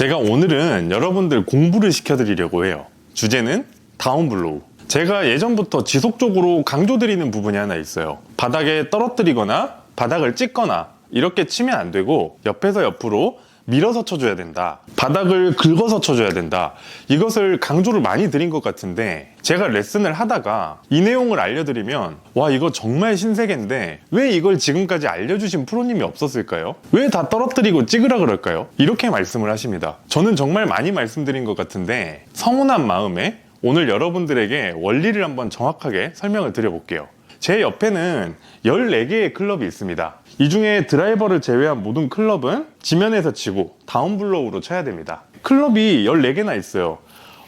제가 오늘은 여러분들 공부를 시켜드리려고 해요. 주제는 다운블로우. 제가 예전부터 지속적으로 강조드리는 부분이 하나 있어요. 바닥에 떨어뜨리거나 바닥을 찍거나 이렇게 치면 안 되고 옆에서 옆으로 밀어서 쳐줘야 된다. 바닥을 긁어서 쳐줘야 된다. 이것을 강조를 많이 드린 것 같은데 제가 레슨을 하다가 이 내용을 알려드리면 와 이거 정말 신세계인데 왜 이걸 지금까지 알려주신 프로님이 없었을까요? 왜 다 떨어뜨리고 찍으라 그럴까요? 이렇게 말씀을 하십니다. 저는 정말 많이 말씀드린 것 같은데 성운한 마음에 오늘 여러분들에게 원리를 한번 정확하게 설명을 드려볼게요. 제 옆에는 14개의 클럽이 있습니다. 이 중에 드라이버를 제외한 모든 클럽은 지면에서 치고 다운블로우로 쳐야 됩니다. 클럽이 14개나 있어요.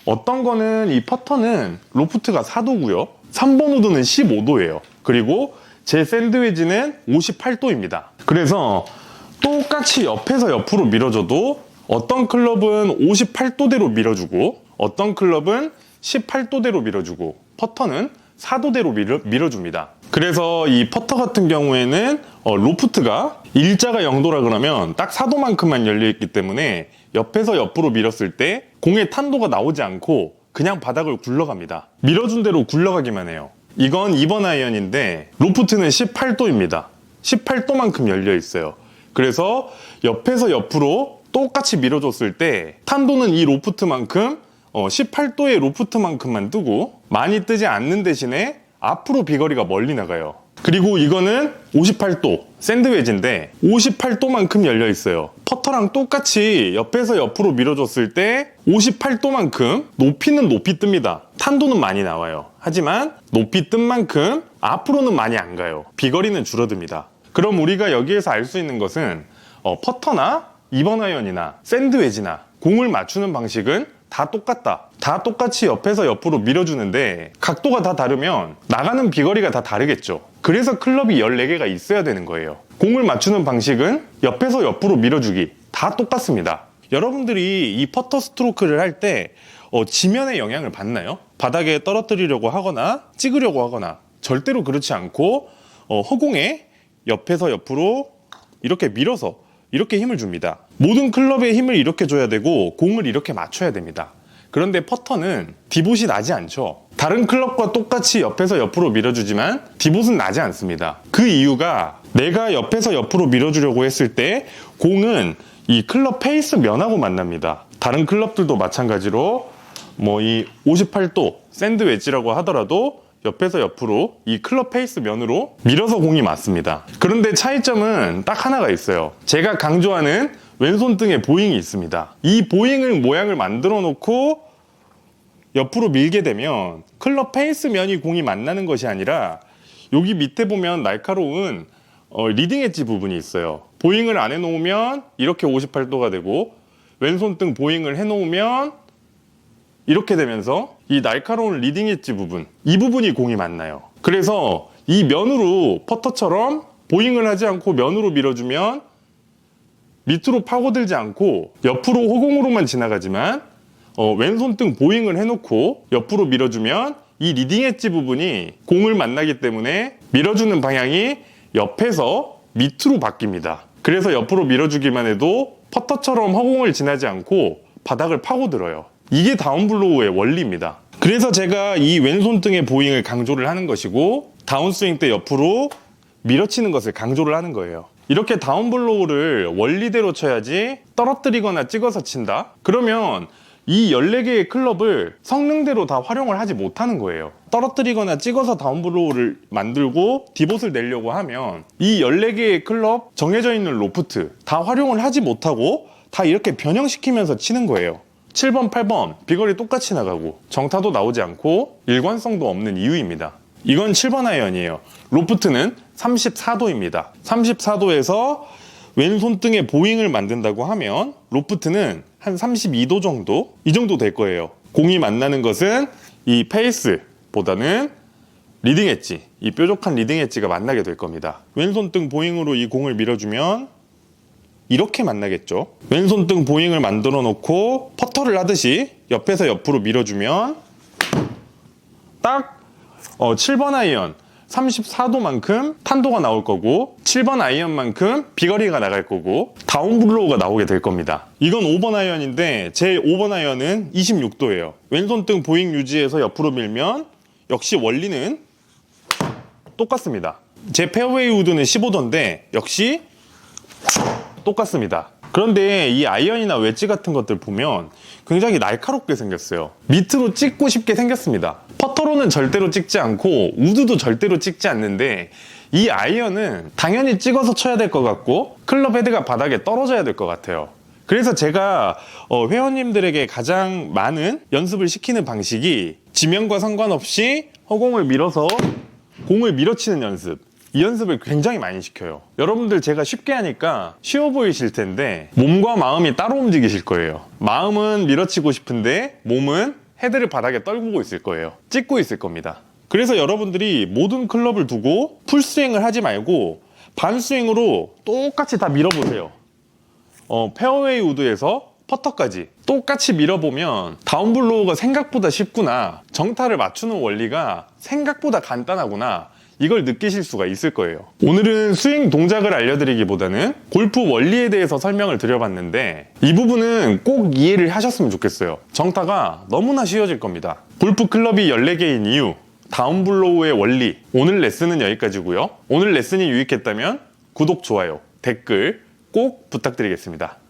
어떤 거는 이 퍼터는 로프트가 4도고요. 3번 우드는 15도예요. 그리고 제 샌드위치는 58도입니다. 그래서 똑같이 옆에서 옆으로 밀어줘도 어떤 클럽은 58도대로 밀어주고 어떤 클럽은 18도대로 밀어주고 퍼터는 4도대로 밀어, 밀어 줍니다. 그래서 이 퍼터 같은 경우에는 어, 로프트가 일자가 0도라 그러면 딱 4도만큼만 열려있기 때문에 옆에서 옆으로 밀었을 때 공의 탄도가 나오지 않고 그냥 바닥을 굴러갑니다. 밀어준 대로 굴러가기만 해요. 이건 2번 아이언인데 로프트는 18도입니다. 18도만큼 열려 있어요. 그래서 옆에서 옆으로 똑같이 밀어줬을 때 탄도는 이 로프트만큼 어, 18도의 로프트만큼만 뜨고 많이 뜨지 않는 대신에 앞으로 비거리가 멀리 나가요. 그리고 이거는 58도 샌드웨지인데 58도만큼 열려 있어요. 퍼터랑 똑같이 옆에서 옆으로 밀어줬을 때 58도만큼 높이는 높이 뜹니다. 탄도는 많이 나와요. 하지만 높이 뜬 만큼 앞으로는 많이 안 가요. 비거리는 줄어듭니다. 그럼 우리가 여기에서 알 수 있는 것은 어, 퍼터나 2번 아이언이나 샌드웨지나 공을 맞추는 방식은 다 똑같다. 다 똑같이 옆에서 옆으로 밀어주는데 각도가 다 다르면 나가는 비거리가 다 다르겠죠. 그래서 클럽이 14개가 있어야 되는 거예요. 공을 맞추는 방식은 옆에서 옆으로 밀어주기 다 똑같습니다. 여러분들이 이 퍼터 스트로크를 할때 어, 지면의 영향을 받나요? 바닥에 떨어뜨리려고 하거나 찍으려고 하거나 절대로 그렇지 않고 어, 허공에 옆에서 옆으로 이렇게 밀어서 이렇게 힘을 줍니다. 모든 클럽에 힘을 이렇게 줘야 되고 공을 이렇게 맞춰야 됩니다. 그런데 퍼터는 디봇이 나지 않죠. 다른 클럽과 똑같이 옆에서 옆으로 밀어주지만 디봇은 나지 않습니다. 그 이유가 내가 옆에서 옆으로 밀어주려고 했을 때 공은 이 클럽 페이스 면하고 만납니다. 다른 클럽들도 마찬가지로 뭐 이 58도 샌드 웨지라고 하더라도 옆에서 옆으로 이 클럽 페이스 면으로 밀어서 공이 맞습니다. 그런데 차이점은 딱 하나가 있어요. 제가 강조하는 왼손 등에 보잉이 있습니다. 이 보잉을 모양을 만들어 놓고 옆으로 밀게 되면 클럽 페이스 면이 공이 만나는 것이 아니라 여기 밑에 보면 날카로운 어, 리딩 엣지 부분이 있어요. 보잉을 안 해놓으면 이렇게 58도가 되고 왼손 등 보잉을 해놓으면 이렇게 되면서 이 날카로운 리딩 엣지 부분 이 부분이 공이 맞나요. 그래서 이 면으로 퍼터처럼 보잉을 하지 않고 면으로 밀어주면 밑으로 파고들지 않고 옆으로 호공으로만 지나가지만 어, 왼손 등 보잉을 해놓고 옆으로 밀어주면 이 리딩 엣지 부분이 공을 만나기 때문에 밀어주는 방향이 옆에서 밑으로 바뀝니다. 그래서 옆으로 밀어주기만 해도 퍼터처럼 허공을 지나지 않고 바닥을 파고들어요. 이게 다운블로우의 원리입니다. 그래서 제가 이 왼손 등의 보잉을 강조를 하는 것이고 다운스윙 때 옆으로 밀어치는 것을 강조를 하는 거예요. 이렇게 다운블로우를 원리대로 쳐야지 떨어뜨리거나 찍어서 친다? 그러면 이 14개의 클럽을 성능대로 다 활용을 하지 못하는 거예요. 떨어뜨리거나 찍어서 다운블로우를 만들고 디봇을 내려고 하면 이 14개의 클럽 정해져 있는 로프트 다 활용을 하지 못하고 다 이렇게 변형시키면서 치는 거예요. 7번, 8번 비거리 똑같이 나가고 정타도 나오지 않고 일관성도 없는 이유입니다. 이건 7번 아이언이에요. 로프트는 34도입니다. 34도에서 왼손 등에 보잉을 만든다고 하면 로프트는 한 32도 정도 이 정도 될 거예요. 공이 만나는 것은 이 페이스보다는 리딩 엣지, 이 뾰족한 리딩 엣지가 만나게 될 겁니다. 왼손 등 보잉으로 이 공을 밀어주면 이렇게 만나겠죠. 왼손 등 보잉을 만들어 놓고 퍼터를 하듯이 옆에서 옆으로 밀어주면 딱 어, 7번 아이언 34도만큼 탄도가 나올 거고 7번 아이언만큼 비거리가 나갈 거고 다운블로우가 나오게 될 겁니다. 이건 5번 아이언인데 제 5번 아이언은 26도예요. 왼손 등 보잉 유지해서 옆으로 밀면 역시 원리는 똑같습니다. 제 페어웨이 우드는 15도인데 역시 똑같습니다. 그런데 이 아이언이나 웨지 같은 것들 보면 굉장히 날카롭게 생겼어요. 밑으로 찍고 싶게 생겼습니다. 퍼터로는 절대로 찍지 않고 우드도 절대로 찍지 않는데 이 아이언은 당연히 찍어서 쳐야 될 것 같고 클럽 헤드가 바닥에 떨어져야 될 것 같아요. 그래서 제가 어, 회원님들에게 가장 많은 연습을 시키는 방식이 지면과 상관없이 허공을 밀어서 공을 밀어치는 연습. 이 연습을 굉장히 많이 시켜요. 여러분들 제가 쉽게 하니까 쉬워 보이실 텐데 몸과 마음이 따로 움직이실 거예요. 마음은 밀어치고 싶은데 몸은 헤드를 바닥에 떨구고 있을 거예요. 찍고 있을 겁니다. 그래서 여러분들이 모든 클럽을 두고 풀스윙을 하지 말고 반스윙으로 똑같이 다 밀어보세요. 어, 페어웨이 우드에서 퍼터까지 똑같이 밀어보면 다운블로우가 생각보다 쉽구나 정타를 맞추는 원리가 생각보다 간단하구나 이걸 느끼실 수가 있을 거예요. 오늘은 스윙 동작을 알려드리기보다는 골프 원리에 대해서 설명을 드려봤는데 이 부분은 꼭 이해를 하셨으면 좋겠어요. 정타가 너무나 쉬워질 겁니다. 골프 클럽이 14개인 이유 다운블로우의 원리. 오늘 레슨은 여기까지고요. 오늘 레슨이 유익했다면 구독, 좋아요, 댓글 꼭 부탁드리겠습니다